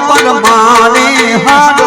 પર મારે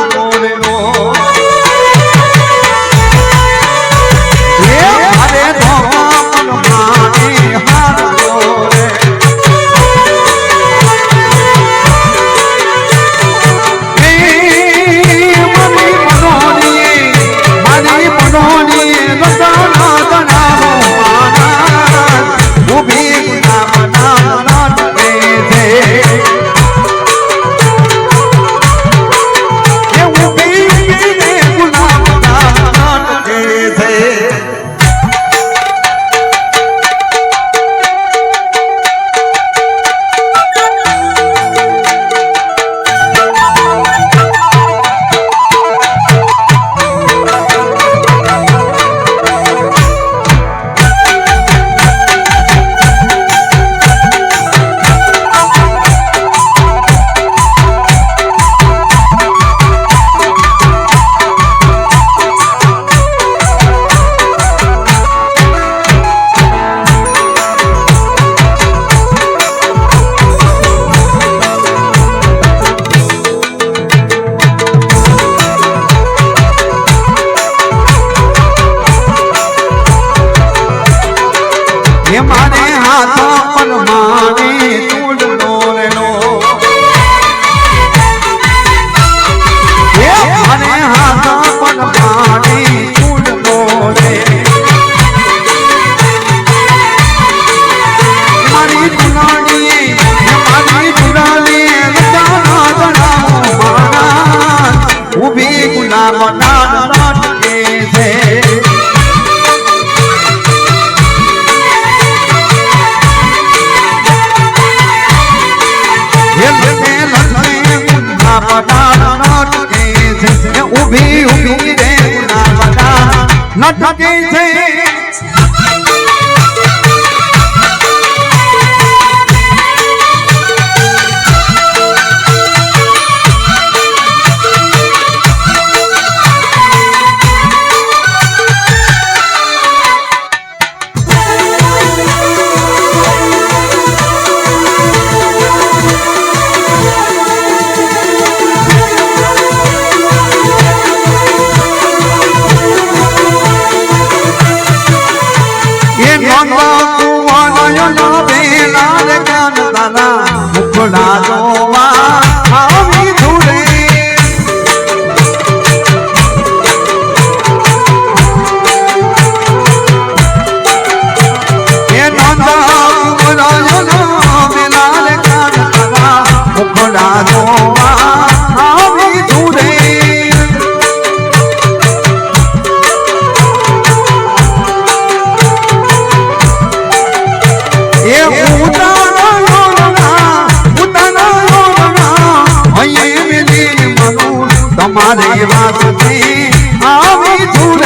ઊભી ઊભી રે ગુના બધા નટકે છે મારી વાતથી આવી તું